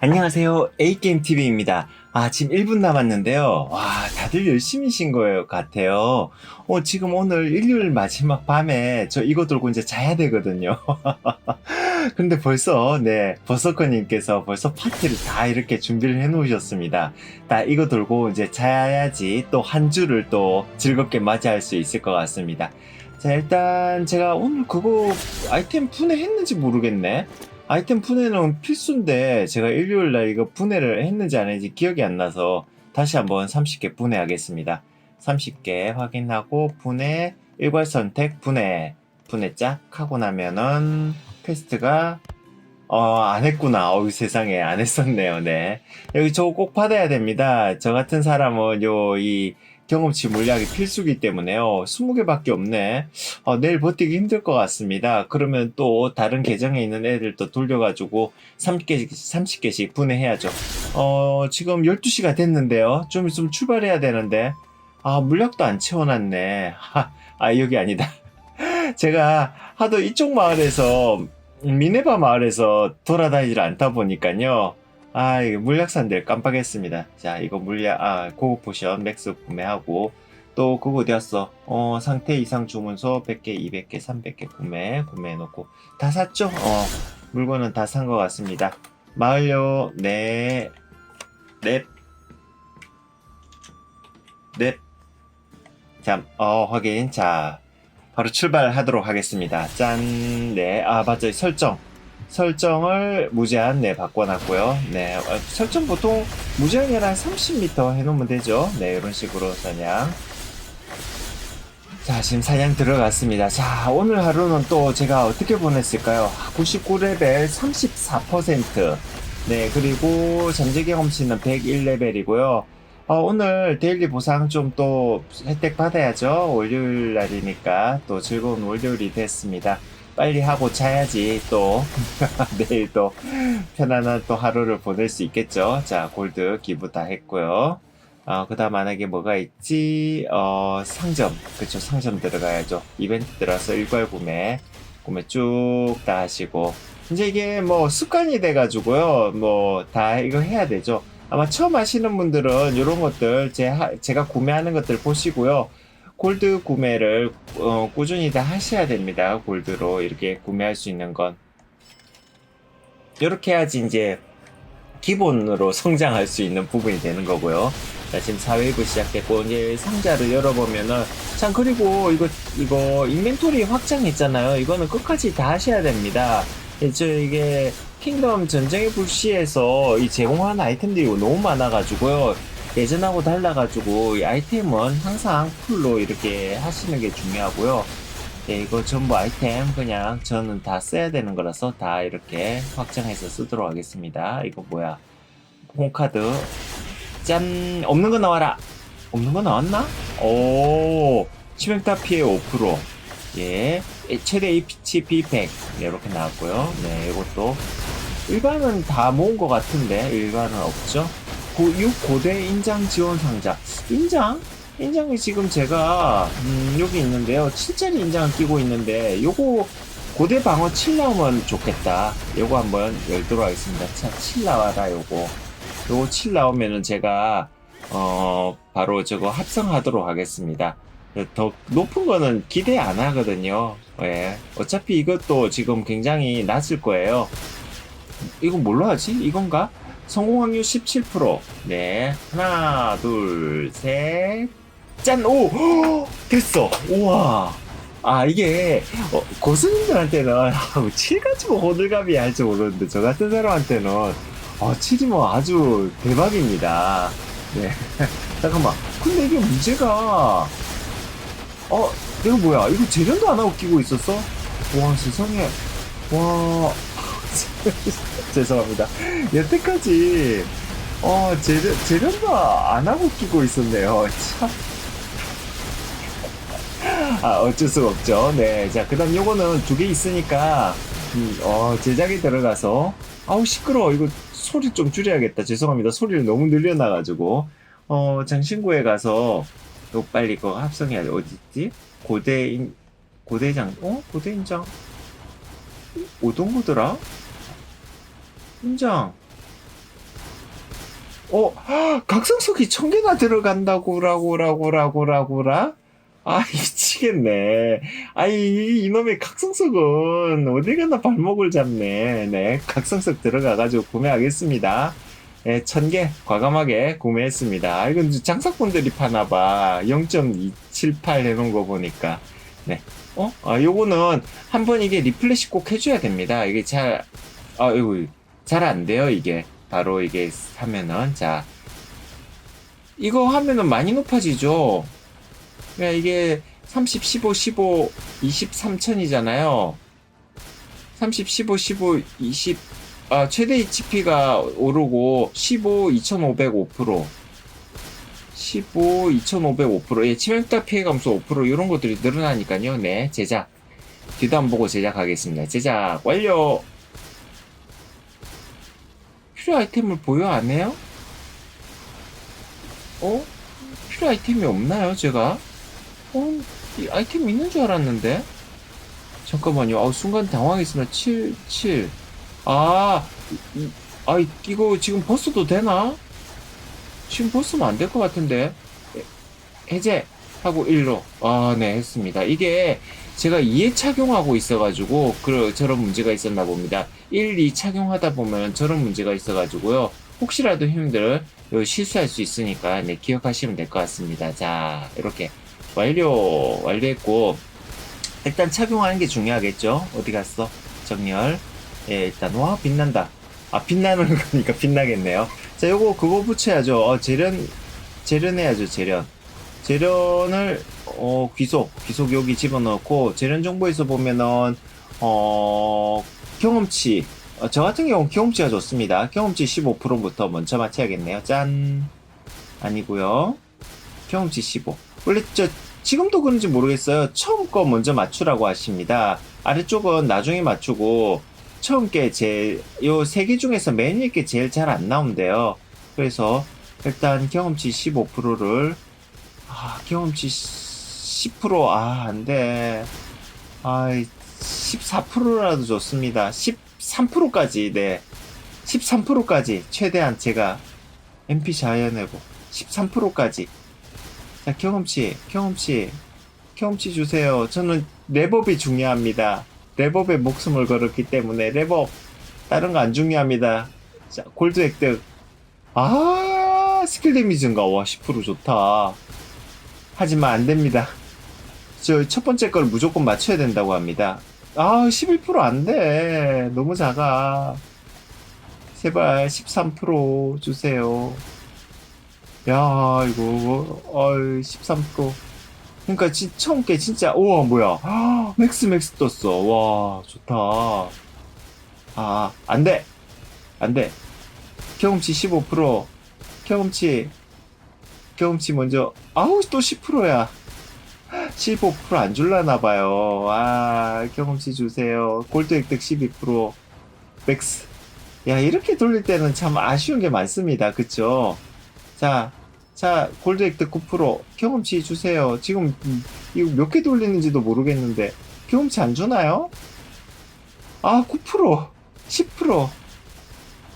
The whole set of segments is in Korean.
안녕하세요. A게임TV입니다. 아, 지금 1분 남았는데요. 와, 다들 열심히신 거예요, 같아요. 어, 지금 오늘 일요일 마지막 밤에 저 이거 들고 이제 자야 되거든요. 근데 벌써, 네, 버서커님께서 벌써 파티를 다 이렇게 준비를 해 놓으셨습니다. 다 이거 들고 이제 자야지 또 한 주를 또 즐겁게 맞이할 수 있을 것 같습니다. 자, 일단 제가 오늘 그거 아이템 분해했는지 모르겠네. 아이템 분해는 필수인데 제가 일요일 날 이거 분해를 했는지 안 했는지 기억이 안 나서 다시 한번 30개 분해하겠습니다. 30개 확인하고 분해, 일괄 선택, 분해, 분해 짝 하고 나면은 퀘스트가 어, 안 했구나. 어우, 세상에, 안 했었네요, 네. 여기 저거 꼭 받아야 됩니다. 저 같은 사람은 요, 이, 경험치 물약이 필수기 때문에요. 20개밖에 없네. 어, 내일 버티기 힘들 것 같습니다. 그러면 또 다른 계정에 있는 애들 또 돌려가지고 30개씩, 30개씩 분해해야죠. 어, 지금 12시가 됐는데요. 좀 있으면 출발해야 되는데. 아, 물약도 안 채워놨네. 하, 아, 여기 아니다. 제가 하도 이쪽 마을에서, 미네바 마을에서 돌아다니질 않다 보니까요. 아, 이거 물약산들 깜빡했습니다. 자, 이거 물약, 아, 고급 포션 맥스 구매하고, 또 그거 어디였어? 어, 상태 이상 주문서 100개, 200개, 300개 구매, 구매해놓고 다 샀죠? 어, 물건은 다 산 것 같습니다. 마을요, 네, 넵, 넵. 자, 어, 확인. 자, 바로 출발하도록 하겠습니다. 짠, 네, 아, 맞아요. 설정. 설정을 무제한, 네, 바꿔놨고요. 네, 어, 설정 보통 무제한이 아니라 30m 해놓으면 되죠. 네, 이런 식으로 사냥. 자, 지금 사냥 들어갔습니다. 자, 오늘 하루는 또 제가 어떻게 보냈을까요? 99레벨 34%. 네, 그리고 잠재 경험치는 101레벨이고요. 어, 오늘 데일리 보상 좀 또 혜택 받아야죠. 월요일 날이니까 또 즐거운 월요일이 됐습니다. 빨리 하고 자야지 또 내일 또 편안한 또 하루를 보낼 수 있겠죠. 자, 골드 기부 다 했고요. 어, 그 다음 만약에 뭐가 있지? 어, 상점. 그쵸, 상점 들어가야죠. 이벤트 들어서 일괄 구매. 구매 쭉 다 하시고. 이제 이게 뭐 습관이 돼가지고요. 뭐 다 이거 해야 되죠. 아마 처음 하시는 분들은 이런 것들 제, 제가 구매하는 것들 보시고요. 골드 구매를 어, 꾸준히 다 하셔야 됩니다. 골드로 이렇게 구매할 수 있는 건. 이렇게 해야지 이제 기본으로 성장할 수 있는 부분이 되는 거고요. 자, 지금 4웨이브 시작됐고, 이제 상자를 열어보면은, 참, 그리고 이거, 이거, 인벤토리 확장했잖아요. 이거는 끝까지 다 하셔야 됩니다. 이제 이게, 킹덤 전쟁의 불시에서 이 제공하는 아이템들이 너무 많아가지고요. 예전하고 달라가지고, 이 아이템은 항상 풀로 이렇게 하시는 게 중요하고요. 예, 이거 전부 아이템 그냥 저는 다 써야 되는 거라서 다 이렇게 확장해서 쓰도록 하겠습니다. 이거 뭐야? 홍카드. 짠! 없는 거 나와라! 없는 거 나왔나? 오! 치명타 피해 5%. 예. 에, 최대 HP 100. 네, 이렇게 나왔고요. 네, 이것도. 일반은 다 모은 것 같은데, 일반은 없죠? 고, 6 고대 인장 지원 상자. 인장? 인장이 지금 제가 음, 여기 있는데요. 7짜리 인장을 끼고 있는데 요거 고대 방어 7 나오면 좋겠다. 요거 한번 열도록 하겠습니다. 자, 7 나와라 요거. 요거 7 나오면은 제가 어 바로 저거 합성하도록 하겠습니다. 더 높은 거는 기대 안 하거든요. 예. 어차피 이것도 지금 굉장히 낮을 거예요. 이거 뭘로 하지? 이건가? 성공 확률 17%. 네. 하나, 둘, 셋. 짠! 오! 헉! 됐어! 우와! 아, 이게, 어, 고수님들한테는, 아, 7 가지고 호들갑이 할지 모르는데, 저 같은 사람한테는, 어, 7이 뭐 아주 대박입니다. 네. 잠깐만. 근데 이게 문제가, 어, 이거 뭐야? 이거 재련도 안 하고 끼고 있었어? 와, 세상에. 와, 죄송합니다. 여태까지, 어, 재련, 재련도 안 하고 끼고 있었네요. 참. 아, 어쩔 수가 없죠. 네. 자, 그 다음 요거는 두 개 있으니까, 음, 어, 제작에 들어가서, 아우, 시끄러워. 이거 소리 좀 줄여야겠다. 죄송합니다. 소리를 너무 늘려놔가지고, 어, 장신구에 가서, 또 빨리 그거 합성해야 돼. 어디있지? 고대인, 고대장, 어? 고대인장? 거더라? 인장. 어, 각성석이 천 개나 들어간다고, 라고, 라고, 라고, 라고, 라? 아, 미치겠네. 아이, 이놈의 각성석은 어디 가나 발목을 잡네. 네, 각성석 들어가가지고 구매하겠습니다. 네, 천 개 과감하게 구매했습니다. 아, 이건 장사꾼들이 파나봐. 0.278 해놓은 거 보니까. 네. 어? 아, 요거는 한번 이게 리플래시 꼭 해줘야 됩니다. 이게 잘, 아, 이거, 잘 안 돼요, 이게. 바로 이게 하면은. 자. 이거 하면은 많이 높아지죠? 그러니까 이게 30, 15, 15, 23천이잖아요. 30, 15, 15, 20, 아, 최대 HP가 오르고 15, 2,505%. 15, 2,505%. 예, 치명타 피해 감소 5% 이런 것들이 늘어나니까요. 네, 제작. 뒤도 안 보고 제작하겠습니다. 제작 완료. 필요 아이템을 보여 안 해요? 어? 필요 아이템이 없나요, 제가? 어, 이 아이템 있는 줄 알았는데? 잠깐만요. 아, 순간 당황했습니다. 7, 7. 아, 이, 아, 이거 지금 버스도 되나? 지금 버스면 안 될 것 같은데. 해- 해제! 하고 1로. 아, 네, 했습니다. 이게 제가 2에 착용하고 있어가지고, 그, 저런 문제가 있었나 봅니다. 1, 2 착용하다 보면 저런 문제가 있어가지고요. 혹시라도 형님들 실수할 수 있으니까, 네, 기억하시면 될 것 같습니다. 자, 이렇게 완료, 완료했고, 일단 착용하는 게 중요하겠죠? 어디 갔어? 정렬. 예, 일단, 와, 빛난다. 아, 빛나는 거니까 빛나겠네요. 자, 요거, 그거 붙여야죠. 어, 재련, 재련해야죠, 재련. 재련을, 어, 귀속, 귀속 여기 집어넣고, 재련 정보에서 보면은, 어, 경험치. 어, 저 같은 경우는 경험치가 좋습니다. 경험치 15%부터 먼저 맞춰야겠네요. 짠. 아니고요 경험치 15. 원래 저, 지금도 그런지 모르겠어요. 처음 거 먼저 맞추라고 하십니다. 아래쪽은 나중에 맞추고, 처음 게 제일, 요세 개 중에서 맨 위에 게 제일 잘 안 나온대요. 그래서, 일단 경험치 15%를, 아, 경험치 10%, 아, 안 돼. 아, 14%라도 좋습니다. 13%까지, 네. 13%까지, 최대한 제가 MP 자연해보. 13%까지. 자, 경험치, 경험치, 경험치 주세요. 저는 랩업이 중요합니다. 랩업에 목숨을 걸었기 때문에 랩업, 다른 거 안 중요합니다. 자, 골드 획득. 아, 스킬 데미지 증가. 와, 10% 좋다. 하지만 안 됩니다. 저 첫 번째 걸 무조건 맞춰야 된다고 합니다. 아, 11%안 돼. 너무 작아. 제발 13% 주세요. 야, 이거, 어이, 13%. 그러니까 지, 처음 게 진짜, 우와, 뭐야. 아, 맥스 맥스 떴어. 와, 좋다. 아, 안 돼. 안 돼. 경험치 15%. 경험치. 경험치 먼저. 아우, 또 10%야. 15%안 줄라나 봐요. 아, 경험치 주세요. 골드 획득 12%. 맥스. 야, 이렇게 돌릴 때는 참 아쉬운 게 많습니다. 그쵸? 자, 자, 골드 획득 9%. 경험치 주세요. 지금, 음, 이거 몇 개 돌리는지도 모르겠는데. 경험치 안 주나요? 아, 9%. 10%.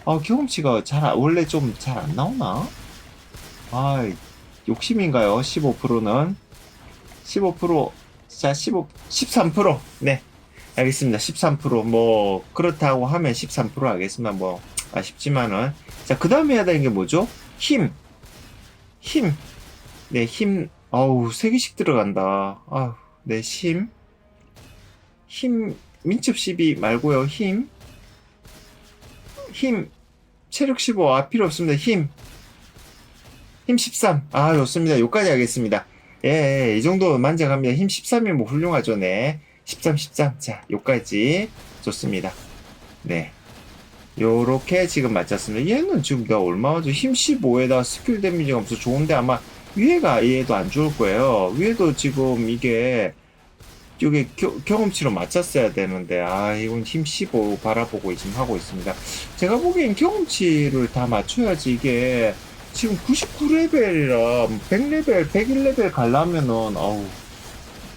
아, 경험치가 잘, 안- 원래 좀 잘 안 나오나? 아, 욕심인가요? 15%는? 15%. 자, 15, 13%. 네. 알겠습니다. 13%. 뭐, 그렇다고 하면 13% 하겠습니다. 뭐, 아쉽지만은. 자, 그 다음에 해야 되는 게 뭐죠? 힘. 힘. 네, 힘. 아우, 세 개씩 들어간다. 아우, 네, 힘. 힘. 민첩 12 말고요. 힘. 힘. 체력 15. 아, 필요 없습니다. 힘. 힘 13. 아, 좋습니다. 요까지 하겠습니다. 예, 예, 이 정도 만져갑니다. 힘 13이면 뭐 훌륭하죠, 네. 13, 13. 자, 요까지. 좋습니다. 네. 요렇게 지금 맞췄습니다. 얘는 지금 나 얼마 죠힘 15에다 스킬 데미지가 없어 좋은데 아마 위에가 얘도 안 좋을 거예요. 위에도 지금 이게 겨- 경험치로 맞췄어야 되는데 아 이건 힘 15 바라보고 지금 하고 있습니다. 제가 보기엔 경험치를 다 맞춰야지 이게 지금 99레벨이라 100레벨, 101레벨 가려면은 아우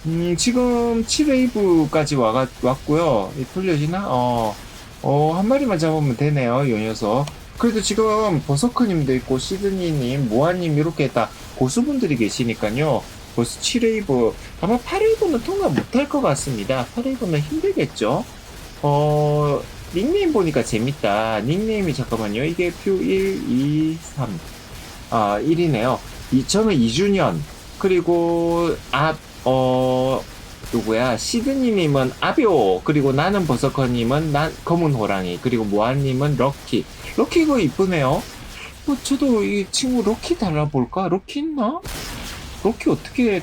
음 지금 7웨이브까지 와 왔고요. 이 풀려지나? 어. 어, 한 마리만 잡으면 되네요, 요 녀석. 그래도 지금 버서크님도 있고 시드니님, 모아님 이렇게 다 고수분들이 계시니까요. 벌써 7웨이브 아마 8웨이브는 통과 못할 것 같습니다. 8웨이브는 힘들겠죠. 어 닉네임 보니까 재밌다. 닉네임이 잠깐만요. 이게 표 1, 2, 3. 아 1이네요. 이 저는 2주년 그리고 앞어 누구야 시드니님은 아비오 그리고 나는 버서커님은 난 검은 호랑이 그리고 모아님은 럭키 럭키 이거 이쁘네요. 어, 저도 이 친구 럭키 달라볼까? 럭키 있나? 럭키 어떻게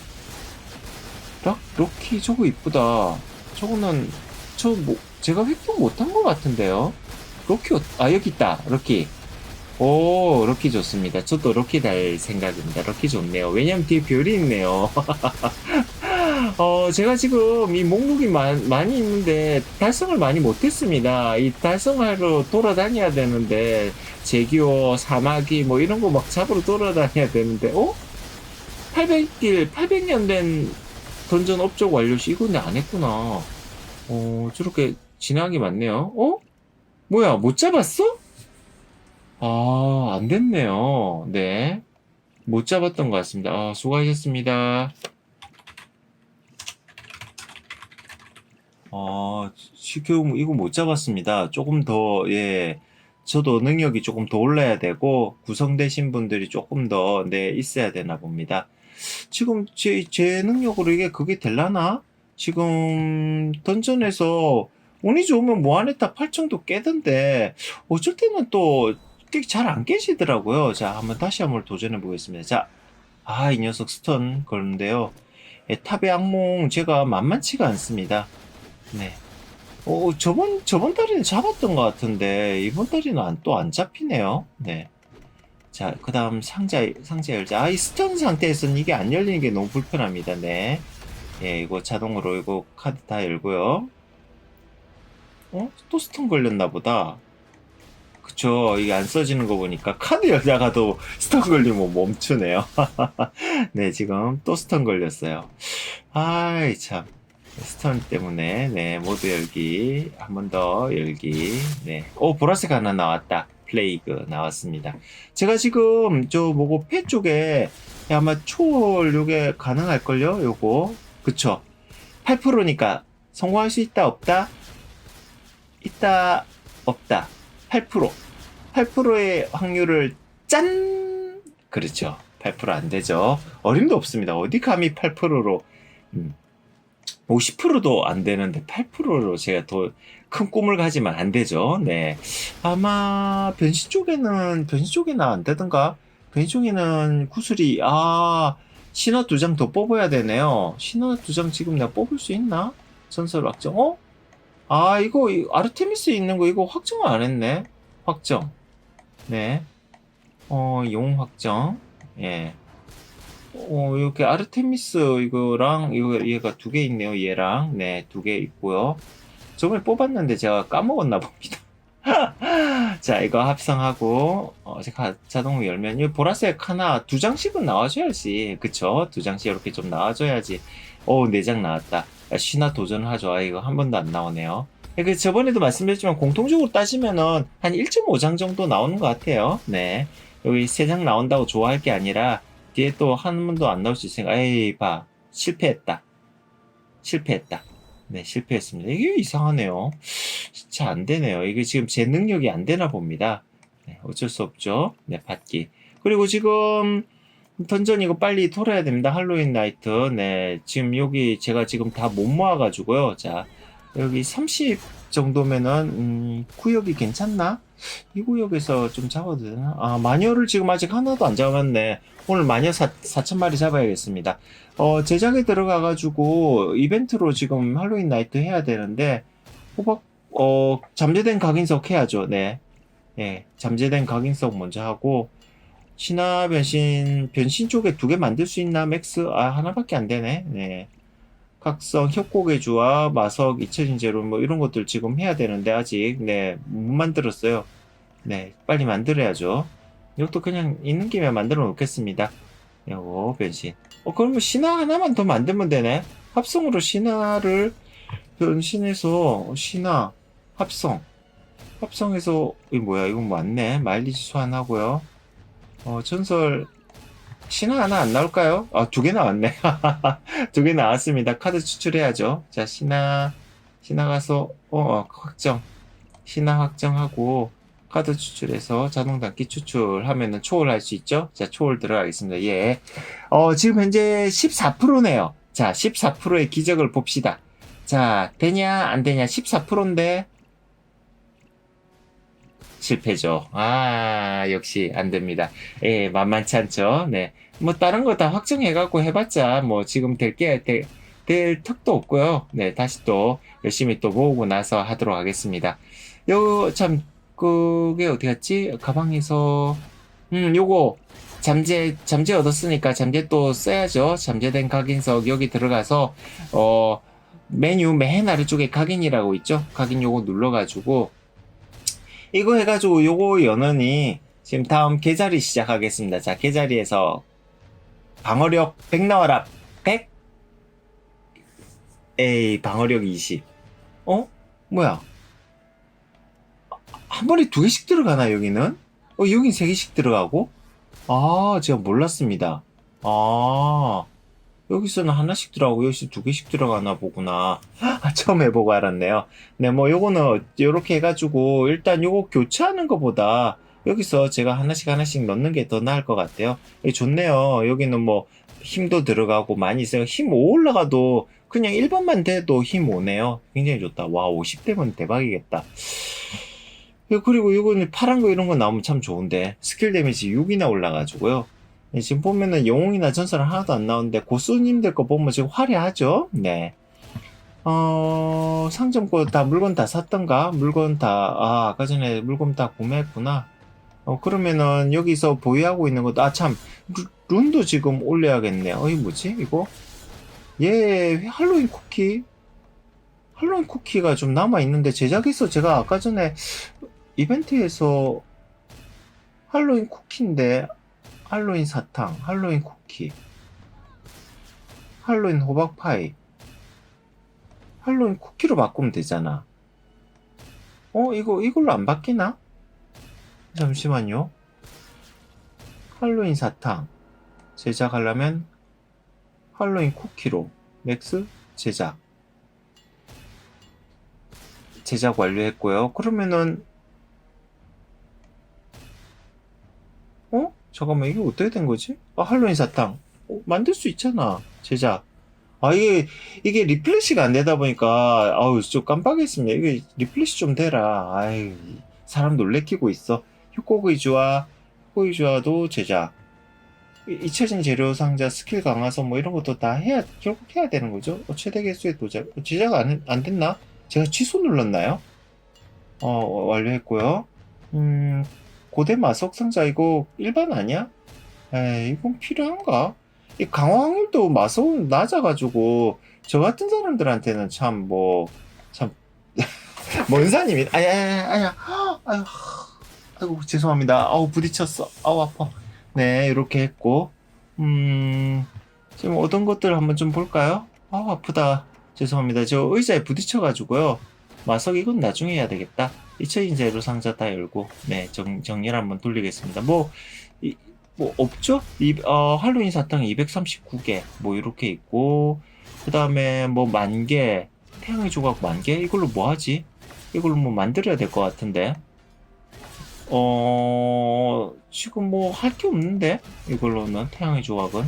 럭 럭키 저거 이쁘다. 저거는 저 뭐 제가 획득 못한 것 같은데요. 럭키 어- 아 여기 있다. 럭키. 오 럭키 좋습니다. 저도 럭키 달 생각입니다. 럭키 좋네요. 왜냐면 뒤에 별이 있네요. 어, 제가 지금 이 목록이 많, 많이 있는데 달성을 많이 못했습니다. 이 달성하러 돌아다녀야 되는데 제기어, 사마귀 뭐 이런 거 막 잡으러 돌아다녀야 되는데 어? 800길, 800년 된 던전 업적 완료 시 근데 안 했구나. 어, 저렇게 진행이 많네요. 어? 뭐야, 못 잡았어? 아, 안 됐네요. 네. 못 잡았던 것 같습니다. 아, 수고하셨습니다. 아, 지금 이거 못 잡았습니다. 조금 더, 예. 저도 능력이 조금 더 올라야 되고, 구성되신 분들이 조금 더, 네, 있어야 되나 봅니다. 지금 제, 제 능력으로 이게 그게 될라나? 지금 던전에서 운이 좋으면 무한에타 8정도 깨던데, 어쩔 때는 또, 잘 안 깨지더라고요. 자, 한번 다시 한번 도전해 보겠습니다. 자, 아, 이 녀석 스턴 걸는데요. 예, 탑의 악몽 제가 만만치가 않습니다. 네. 어, 저번, 저번 달에는 잡았던 것 같은데, 이번 달에는 또안 잡히네요. 네. 자, 그 다음 상자, 상자 열자. 아, 이 스턴 상태에서는 이게 안 열리는 게 너무 불편합니다. 네. 예, 이거 자동으로 이거 카드 다 열고요. 어? 또 스턴 걸렸나 보다. 그쵸. 이게 안 써지는 거 보니까 카드 열다가도 스턴 걸리면 멈추네요. 네, 지금 또 스턴 걸렸어요. 아이, 참. 스턴 때문에 네 모두 열기 한 번 더 열기. 네 오 보라색 하나 나왔다. 플레이그 나왔습니다. 제가 지금 저 뭐고 폐 쪽에 아마 초월 요게 가능할걸요? 요거? 그쵸. 8%니까 성공할 수 있다 없다? 있다 없다 8% 8%의 확률을 짠 그렇죠 8%안 되죠 어림도 없습니다 어디 감히 8%로 음. 50%도 안 되는데 8%로 제가 더 큰 꿈을 가지면 안 되죠. 네. 아마 변신 쪽에는 변신 쪽에는 안 되던가? 변신 쪽에는 구슬이 아 신화 두 장 더 뽑아야 되네요. 신화 두 장 지금 내가 뽑을 수 있나? 전설 확정. 어? 아 이거 이- 아르테미스 있는 거 이거 확정 안 했네. 확정. 네. 어, 용 확정. 예. 어, 이렇게 아르테미스 이거랑 이거 얘가 두 개 있네요. 얘랑 네, 두 개 있고요. 저번에 뽑았는데 제가 까먹었나 봅니다. 자, 이거 합성하고 어, 제가 자동 열면 이 보라색 하나 두 장씩은 나와줘야지. 그쵸? 두 장씩 이렇게 좀 나와줘야지. 오, 네 장 나왔다. 아, 신화 도전하죠. 아, 이거 한 번도 안 나오네요. 그 저번에도 말씀드렸지만 공통적으로 따지면은 한 1.5장 정도 나오는 것 같아요. 네. 여기 세장 나온다고 좋아할 게 아니라 뒤에 또 한 번도 안 나올 수 있으니까 에이 봐. 실패했다. 실패했다. 네 실패했습니다. 이게 이상하네요. 진짜 안 되네요. 이게 지금 제 능력이 안 되나 봅니다. 네, 어쩔 수 없죠. 네 받기. 그리고 지금 던전 이거 빨리 돌아야 됩니다 할로윈 나이트 네 지금 여기 제가 지금 다 못 모아 가지고요 자 여기 30 정도면은 음, 구역이 괜찮나? 이 구역에서 좀 잡아도 되나? 아 마녀를 지금 아직 하나도 안 잡았네 오늘 마녀 4, 4천 마리 잡아야겠습니다. 어, 제작에 들어가가지고 이벤트로 지금 할로윈 나이트 해야 되는데, 호박, 어, 잠재된 각인석 해야죠. 네. 예, 잠재된 각인석 먼저 하고, 신화 변신, 변신 쪽에 두 개 만들 수 있나, 맥스? 아, 하나밖에 안 되네. 네. 각성, 협곡의 주와 마석, 잊혀진 제로, 뭐 이런 것들 지금 해야 되는데, 아직, 네, 못 만들었어요. 네, 빨리 만들어야죠. 이것도 그냥 있는 김에 만들어 놓겠습니다. 요거 변신. 어, 그러면 신화 하나만 더 만들면 되네. 합성으로 신화를 변신해서 신화 합성. 합성해서 이 뭐야 이건 맞네 마일리지 소환하고요 어 전설 신화 하나 안 나올까요? 아 두 개 나왔네. 두 개 나왔습니다. 카드 추출해야죠. 자 신화 신화 가서 어, 어 확정. 신화 확정하고 카드 추출해서 자동 단기 추출하면은 초월할 수 있죠? 자 초월 들어가겠습니다. 예. 어 지금 현재 14%네요. 자 14%의 기적을 봅시다. 자 되냐 안 되냐. 14%인데 실패죠. 아, 역시 안 됩니다. 예, 만만치 않죠. 네. 뭐, 다른 거 다 확정해갖고 해봤자, 뭐, 지금 될 게, 될, 될 턱도 없고요. 네, 다시 또, 열심히 또 모으고 나서 하도록 하겠습니다. 요, 참, 그게 어디 갔지? 가방에서, 음, 요거, 잠재, 잠재 얻었으니까 잠재 또 써야죠. 잠재된 각인석 여기 들어가서, 어, 메뉴 맨 아래쪽에 각인이라고 있죠? 각인 요거 눌러가지고, 이거 해가지고 요거 연원이 지금 다음 계자리 시작하겠습니다. 자, 계자리에서 방어력 100 나와라. 100? 에이, 방어력 20. 어? 뭐야? 한 번에 두 개씩 들어가나, 여기는? 어, 여긴 세 개씩 들어가고? 아, 제가 몰랐습니다. 아, 여기서는 하나씩 들어가고, 여기서 두 개씩 들어가나 보구나. 아, 처음 해보고 알았네요. 네, 뭐 요거는 요렇게 해가지고 일단 요거 교체하는 것보다 여기서 제가 하나씩 하나씩 넣는 게 더 나을 것 같아요. 예, 좋네요. 여기는 뭐 힘도 들어가고 많이 있어요. 힘 5 올라가도 그냥 1번만 돼도 힘 5네요. 굉장히 좋다. 와, 50대면 대박이겠다. 예, 그리고 요거는 파란 거 이런 거 나오면 참 좋은데 스킬 데미지 6이나 올라가지고요. 예, 지금 보면은 영웅이나 전설 하나도 안 나오는데 고수님들 거 보면 지금 화려하죠? 네. 어, 상점고 다 물건 다 샀던가? 물건 다, 아, 아까 전에 물건 다 구매했구나. 어, 그러면은 여기서 보유하고 있는 것도, 아, 참, 루- 룬도 지금 올려야겠네. 어이, 뭐지, 이거? 얘, 할로윈 쿠키? 할로윈 쿠키가 좀 남아있는데, 제작에서 제가 아까 전에 이벤트에서 할로윈 쿠키인데, 할로윈 사탕, 할로윈 쿠키, 할로윈 호박 파이, 할로윈 쿠키로 바꾸면 되잖아. 어, 이거, 이걸로 안 바뀌나? 잠시만요. 할로윈 사탕. 제작하려면 할로윈 쿠키로. 맥스 제작. 제작 완료했고요. 그러면은, 어? 잠깐만, 이게 어떻게 된 거지? 아, 할로윈 사탕. 어, 만들 수 있잖아. 제작. 아, 이게, 이게 리플래시가 안 되다 보니까, 아우, 좀 깜빡했습니다. 이게 리플래시 좀 되라. 아유, 사람 놀래키고 있어. 효과의 주화도 제작. 이- 잊혀진 재료 상자, 스킬 강화서 뭐 이런 것도 다 해야, 결국 해야 되는 거죠. 어, 최대 개수의 도작. 어, 제작 안, 안 됐나? 제가 취소 눌렀나요? 어, 완료했고요. 음, 고대 마석 상자 이거 일반 아니야? 에이, 이건 필요한가? 이 강화 확률도 마석은 낮아가지고 저 같은 사람들한테는 참 뭐 참 먼사님이 아야 아야 아야 아유 아이고 죄송합니다. 아우 부딪혔어. 아우 아파. 네 이렇게 했고. 음 지금 얻은 것들 한번 좀 볼까요? 아우 아프다. 죄송합니다. 저 의자에 부딪혀가지고요. 마석 이건 나중에 해야 되겠다 잊혀진 재료 상자 다 열고 네 정, 정리를 한번 돌리겠습니다. 뭐 이, 뭐 없죠? 이, 어, 할로윈 사탕 239개 뭐 이렇게 있고 그 다음에 뭐 만개 태양의 조각 만개? 이걸로 뭐 하지? 이걸로 뭐 만들어야 될 것 같은데. 어 지금 뭐 할 게 없는데? 이걸로는 태양의 조각은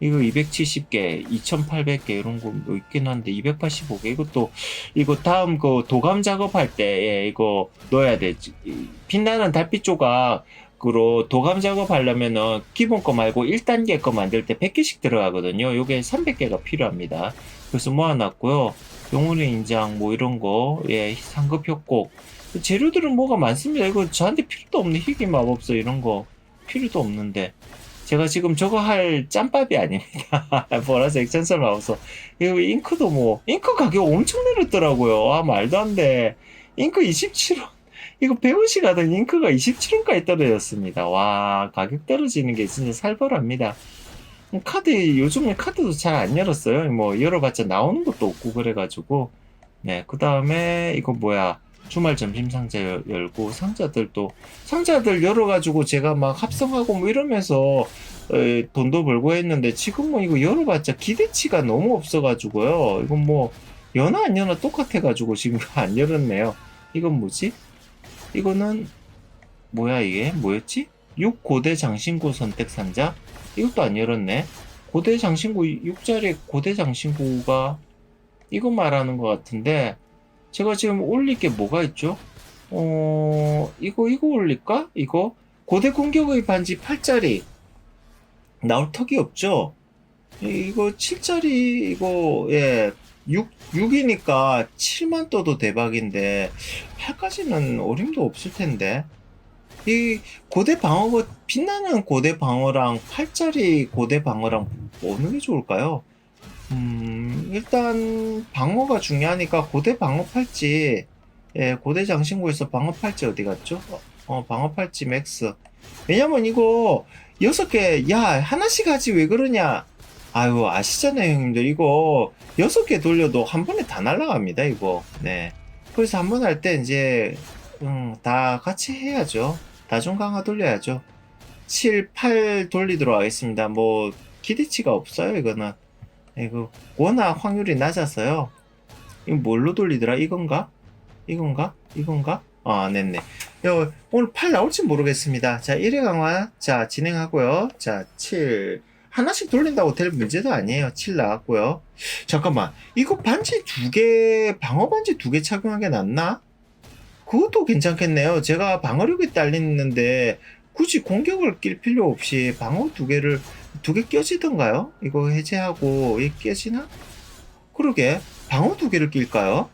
이거 270개 2800개 이런 거뭐 있긴 한데 285개 이것도 이거 다음 그 도감 작업할 때 예, 이거 넣어야 돼 이- 빛나는 달빛 조각 으로 도감 작업하려면은 기본 거 말고 1단계 거 만들 때 100개씩 들어가거든요. 요게 300개가 필요합니다. 그래서 모아놨고요. 영혼의 인장 뭐 이런 거, 예, 상급 협곡. 재료들은 뭐가 많습니다. 이거 저한테 필요도 없는 희귀 마법서 이런 거 필요도 없는데. 제가 지금 저거 할 짬밥이 아닙니다. 보라색 전설 마법서. 이거 잉크도 뭐, 잉크 가격 엄청 내렸더라고요. 아, 말도 안 돼. 잉크 27원. 이거 100원씩 하던 잉크가 27원까지 떨어졌습니다. 와, 가격 떨어지는 게 진짜 살벌합니다. 카드, 요즘에 카드도 잘 안 열었어요. 뭐, 열어봤자 나오는 것도 없고, 그래가지고. 네, 그 다음에, 이거 뭐야. 주말 점심 상자 열- 열고 상자들도 상자들 열어가지고 제가 막 합성하고 뭐 이러면서 에, 돈도 벌고 했는데 지금 뭐 이거 열어봤자 기대치가 너무 없어가지고요. 이건 뭐 연하 안 연하 똑같아가지고 지금 안 열었네요. 이건 뭐지? 이거는 뭐야 이게 뭐였지? 6 고대 장신구 선택 상자 이것도 안 열었네. 고대 장신구 6자리 고대 장신구가 이거 말하는 것 같은데 제가 지금 올릴 게 뭐가 있죠? 어 이거 이거 올릴까? 이거 고대 공격의 반지 8자리 나올 턱이 없죠? 이- 이거 7짜리 이거 예 6, 6이니까 7만 떠도 대박인데 8까지는 어림도 없을 텐데 이 고대 방어가 빛나는 고대 방어랑 8짜리 고대 방어랑 어느 게 좋을까요? 음 일단 방어가 중요하니까 고대 방어 팔찌 예 고대 장신구에서 방어 팔찌 어디 갔죠? 어, 어, 방어 팔찌 맥스 왜냐면 이거 여섯 개, 야, 하나씩 하지 왜 그러냐? 아유, 아시잖아요, 형님들. 이거 여섯 개 돌려도 한 번에 다 날라갑니다, 이거. 네. 그래서 한 번 할 때 이제, 음, 다 같이 해야죠. 다중 강화 돌려야죠. 7, 8 돌리도록 하겠습니다. 뭐, 기대치가 없어요, 이거는. 이거, 워낙 확률이 낮아서요. 이거 뭘로 돌리더라? 이건가? 이건가? 이건가? 아, 냈네. 요, 오늘 8 나올지 모르겠습니다. 자, 1회 강화. 자, 진행하고요. 자, 7. 하나씩 돌린다고 될 문제도 아니에요. 7 나왔고요. 잠깐만. 이거 반지 두 개, 방어 반지 두 개 착용한 게 낫나? 그것도 괜찮겠네요. 제가 방어력이 딸리는데 굳이 공격을 낄 필요 없이 방어 두 개를 두 개 껴지던가요? 이거 해제하고 이 껴지나? 그러게 방어 두 개를 낄까요?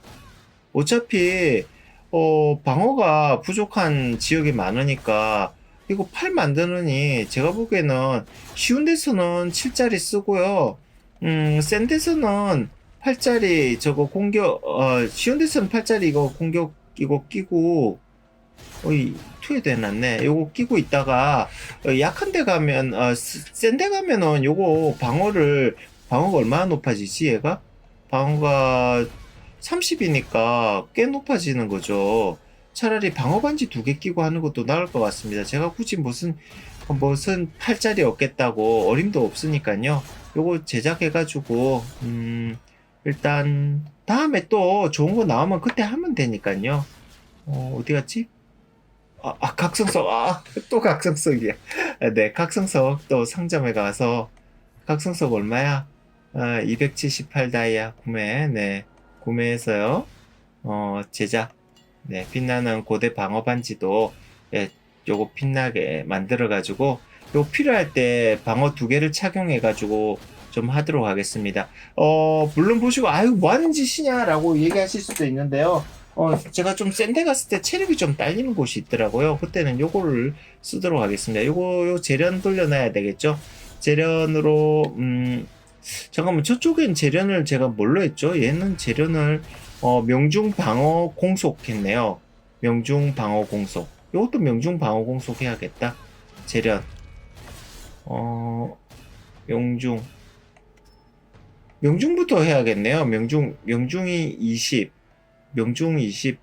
어차피 어, 방어가 부족한 지역이 많으니까 이거 8 만드느니 제가 보기에는 쉬운 데서는 7짜리 쓰고요. 음, 센 데서는 8짜리 저거 공격 어, 쉬운 데서는 8짜리 이거 공격 이거 끼고 어이 투에 대놨네. 요거 끼고 있다가 어, 약한 데 가면 어, 센 데 가면은 요거 방어를 방어가 얼마나 높아지지 얘가? 방어가 30이니까 꽤 높아지는 거죠. 차라리 방어 반지 두 개 끼고 하는 것도 나을 것 같습니다. 제가 굳이 무슨 무슨 팔짜리 없겠다고 어림도 없으니까요. 요거 제작해가지고 음 일단 다음에 또 좋은 거 나오면 그때 하면 되니까요. 어 어디 갔지? 아, 아 각성석 아또 각성석이야. 아, 네 각성석 또 상점에 가서 각성석 얼마야? 아, 278 다이아 구매 네 구매해서요. 어, 제작. 네, 빛나는 고대 방어 반지도 예, 요거 빛나게 만들어 가지고 요 필요할 때 방어 두 개를 착용해 가지고 좀 하도록 하겠습니다. 어, 물론 보시고 아유 뭐 하는 짓이냐라고 얘기하실 수도 있는데요. 어, 제가 좀 센 데 갔을 때 체력이 좀 딸리는 곳이 있더라고요. 그때는 요거를 쓰도록 하겠습니다. 요거 요 재련 돌려놔야 되겠죠? 재련으로 음 잠깐만 저쪽엔 재련을 제가 뭘로 했죠? 얘는 재련을 어, 명중 방어 공속 했네요. 명중 방어 공속. 이것도 명중 방어 공속 해야겠다. 재련. 어, 명중. 명중부터 해야겠네요. 명중, 명중이 20. 명중 20.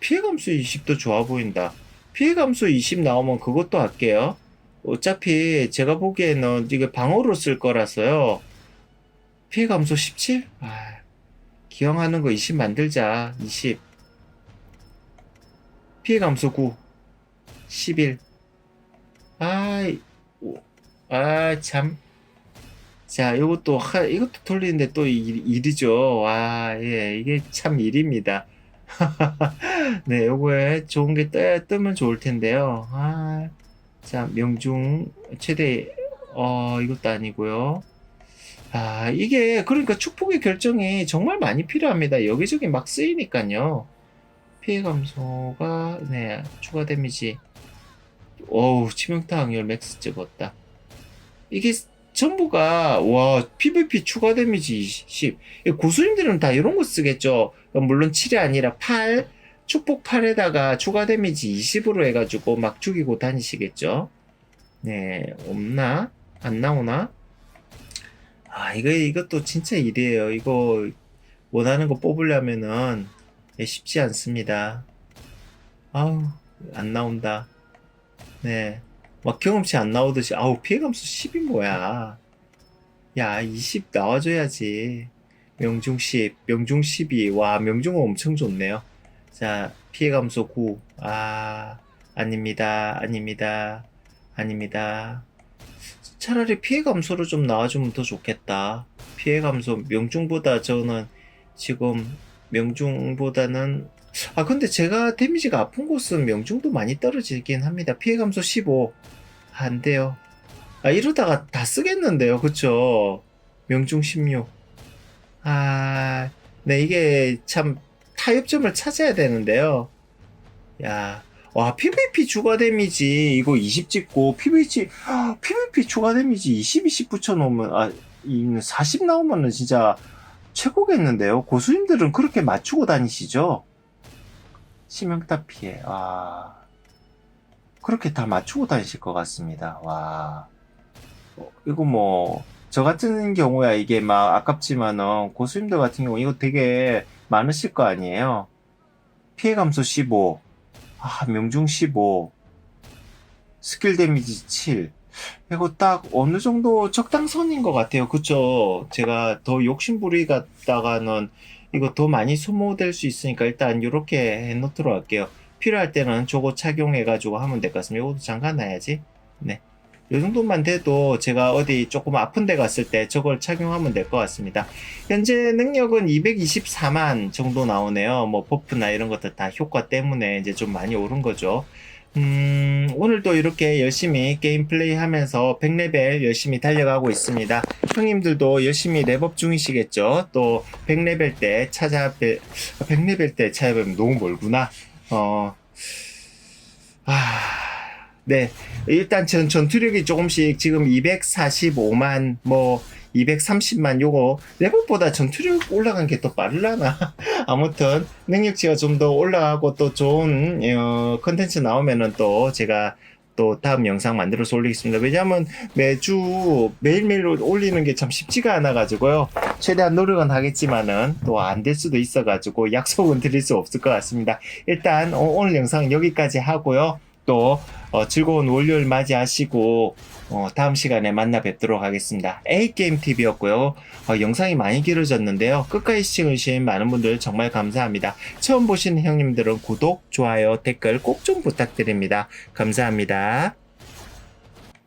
피해 감수 20도 좋아 보인다. 피해 감수 20 나오면 그것도 할게요. 어차피 제가 보기에는 이게 방어로 쓸 거라서요. 피해 감소 17? 아, 기왕하는 거 20 만들자. 20. 피해 감소 9. 11. 아이, 오, 아, 참. 자, 이것도, 하, 이것도 돌리는데 또 일, 일이죠. 와, 예, 이게 참 일입니다. 네, 요거에 좋은 게 떠, 뜨면 좋을 텐데요. 아, 자, 명중, 최대, 어, 이것도 아니고요 아, 이게, 그러니까 축복의 결정이 정말 많이 필요합니다. 여기저기 막 쓰이니까요. 피해 감소가, 네, 추가 데미지. 어우, 치명타 확률 맥스 찍었다. 이게 전부가, 와, PVP 추가 데미지 20. 고수님들은 다 이런 거 쓰겠죠. 물론 7이 아니라 8, 축복 8에다가 추가 데미지 20으로 해가지고 막 죽이고 다니시겠죠. 네, 없나? 안 나오나? 아, 이거, 이것도 진짜 일이에요. 이거, 원하는 거 뽑으려면은, 예, 쉽지 않습니다. 아우, 안 나온다. 네. 막 경험치 안 나오듯이, 아우, 피해감수 10이 뭐야. 야, 20 나와줘야지. 명중 10, 명중 12. 와, 명중은 엄청 좋네요. 자, 피해 감소 9. 아, 아닙니다. 아닙니다. 아닙니다. 차라리 피해 감소로 좀 나와주면 더 좋겠다. 피해 감소, 명중보다 저는 지금 명중보다는 아 근데 제가 데미지가 아픈 곳은 명중도 많이 떨어지긴 합니다. 피해 감소 15. 안 돼요. 아 이러다가 다 쓰겠는데요. 그쵸? 명중 16. 아, 네 이게 참 타협점을 찾아야 되는데요. 야, 와 PVP 추가 데미지 이거 20 찍고 PVP 아, PVP 추가 데미지 20, 20 붙여놓으면 아 40 나오면은 진짜 최고겠는데요. 고수님들은 그렇게 맞추고 다니시죠? 치명타 피해. 와. 그렇게 다 맞추고 다니실 것 같습니다. 와. 어, 이거 뭐, 저 같은 경우야 이게 막 아깝지만은 고수님들 같은 경우 이거 되게 많으실 거 아니에요? 피해 감소 15. 아, 명중 15. 스킬 데미지 7. 이거 딱 어느 정도 적당선인 것 같아요. 그쵸? 제가 더 욕심부리 갔다가는 이거 더 많이 소모될 수 있으니까 일단 이렇게 해놓도록 할게요. 필요할 때는 저거 착용해가지고 하면 될 것 같습니다. 이것도 잠깐 놔야지. 네. 이 정도만 돼도 제가 어디 조금 아픈 데 갔을 때 저걸 착용하면 될 것 같습니다. 현재 능력은 224만 정도 나오네요. 뭐 버프나 이런 것들 다 효과 때문에 이제 좀 많이 오른 거죠. 음, 오늘도 이렇게 열심히 게임 플레이 하면서 100레벨 열심히 달려가고 있습니다. 형님들도 열심히 랩업 중이시겠죠? 또 100레벨 때 찾아뵐, 100레벨 때 찾아뵈면 너무 멀구나. 어, 아, 네. 일단 전 전투력이 조금씩 지금 245만, 뭐, 230만 요거 레벨보다 전투력 올라간 게 더 빠르려나 아무튼 능력치가 좀 더 올라가고 또 좋은 어, 컨텐츠 나오면은 또 제가 또 다음 영상 만들어서 올리겠습니다. 왜냐하면 매주 매일매일 올리는 게 참 쉽지가 않아 가지고요. 최대한 노력은 하겠지만은 또 안 될 수도 있어 가지고 약속은 드릴 수 없을 것 같습니다. 일단 어, 오늘 영상 여기까지 하고요 또 어, 즐거운 월요일 맞이하시고 어, 다음 시간에 만나 뵙도록 하겠습니다. A게임TV였고요. 어, 영상이 많이 길어졌는데요. 끝까지 시청해주신 많은 분들 정말 감사합니다. 처음 보시는 형님들은 구독, 좋아요, 댓글 꼭 좀 부탁드립니다. 감사합니다.